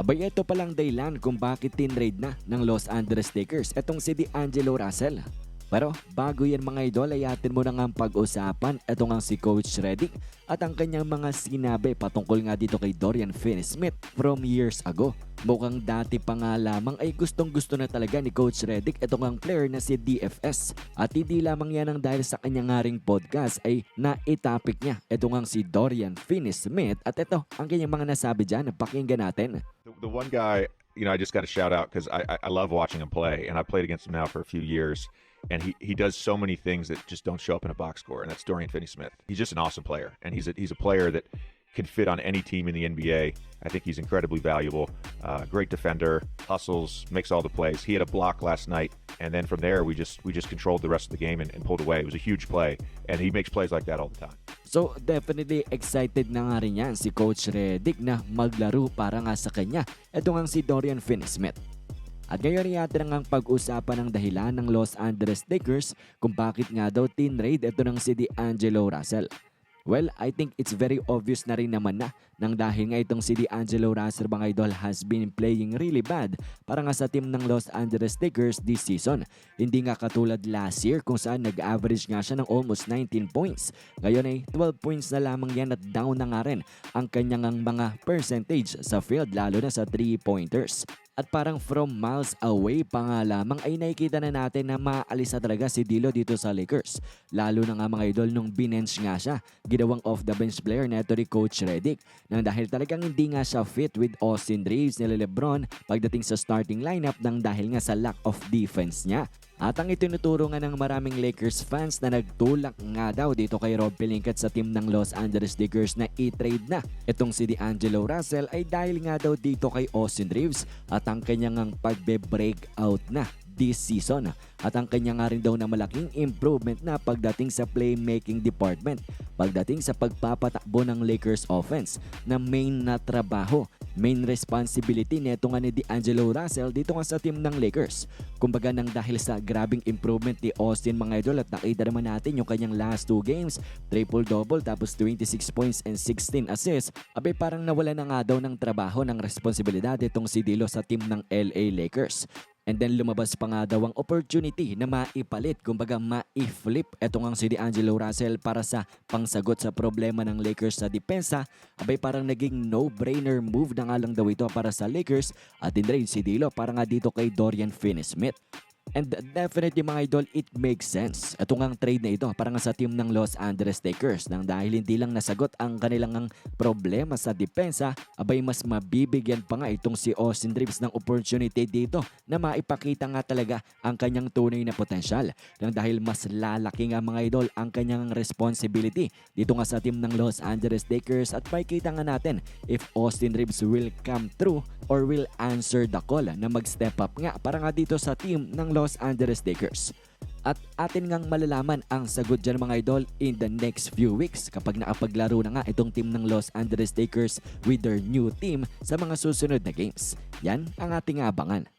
Abay, ito palang dahilan kung bakit tinrade na ng Los Angeles Lakers etong si D'Angelo Russell. Pero bago yan mga idol ay atin mo na nga pag-usapan ito nga si Coach Redick at ang kanyang mga sinabi patungkol nga dito kay Dorian Finney-Smith from years ago. Mukhang dati pa nga lamang ay gustong gusto na talaga ni Coach Redick itong ang player na si DFS. At hindi lamang yan ang dahil sa kanyang nga ring podcast ay naitapik niya itong ang si Dorian Finney-Smith at ito ang kanyang mga nasabi dyan. Pakinggan natin. The, the one guy, you know, I just got to shout out because I, I I love watching him play, and I played against him now for a few years, and he, he does so many things that just don't show up in a box score, and that's Dorian Finney-Smith. He's just an awesome player, and he's a, he's a player that can fit on any team in the NBA. I think he's incredibly valuable. Uh, great defender, hustles, makes all the plays. He had a block last night, and then from there we just we just controlled the rest of the game and, and pulled away. It was a huge play, and he makes plays like that all the time. So definitely excited na nga rin yan si Coach Redick na maglaro para nga sa kanya. Ito nga si Dorian Finney-Smith. At ngayon ay atin na nga pag-usapan ng dahilan ng Los Angeles Lakers kung bakit nga daw tinrade ito ng si D'Angelo Russell. Well, I think it's very obvious na rin naman na nang dahil nga itong si D'Angelo Russell mga idol has been playing really bad para nga sa team ng Los Angeles Lakers this season. Hindi nga katulad last year kung saan nag-average nga siya ng almost 19 points. Ngayon ay 12 points na lamang yan at down na nga rin ang kanyang ang mga percentage sa field lalo na sa 3-pointers. At parang from miles away pa nga lamang ay nakikita na natin na maalis na talaga si Dilo dito sa Lakers. Lalo na nga mga idol nung binench nga siya. Ginawang off the bench player na ni Coach Redick. Nang dahil talagang hindi nga siya fit with Austin Reeves nila Lebron pagdating sa starting lineup nang dahil nga sa lack of defense niya. At ang itinuturo nga ng maraming Lakers fans na nagtulak nga daw dito kay Rob Pelinkat sa team ng Los Angeles Lakers na i-trade na. Itong si D'Angelo Russell ay dahil nga daw dito kay Austin Reeves at ang kanyang ang pagbe-breakout na this season at ang kanya nga rin daw na malaking improvement na pagdating sa playmaking department pagdating sa pagpapatakbo ng Lakers offense na main na trabaho main responsibility neto nga ni D'Angelo Russell dito nga sa team ng Lakers. Kumbaga nang dahil sa grabing improvement ni Austin mga idol at nakita naman natin yung kanyang last two games triple-double tapos 26 points and 16 assists abay parang nawala na nga daw ng trabaho ng responsibilidad itong si Dilo sa team ng LA Lakers And then lumabas pa nga daw ang opportunity na maipalit, kumbaga ma-flip etong ang si D'Angelo Russell para sa pangsagot sa problema ng Lakers sa depensa. Abay parang naging no-brainer move na nga lang daw ito para sa Lakers at din si Dilo para nga dito kay Dorian Finney-Smith. And definitely mga idol, it makes sense. Ito ngang trade na ito para nga sa team ng Los Angeles Lakers nang dahil hindi lang nasagot ang kanilang ang problema sa depensa, abay mas mabibigyan pa nga itong si Austin Reeves ng opportunity dito na maipakita nga talaga ang kanyang tunay na potensyal. Nang dahil mas lalaki nga mga idol ang kanyang responsibility dito nga sa team ng Los Angeles Lakers at makikita nga natin if Austin Reeves will come through or will answer the call na mag-step up nga para nga dito sa team ng Los Angeles Lakers. At atin ngang malalaman ang sagot dyan mga idol in the next few weeks kapag nakapaglaro na nga itong team ng Los Angeles Lakers with their new team sa mga susunod na games. Yan ang ating abangan.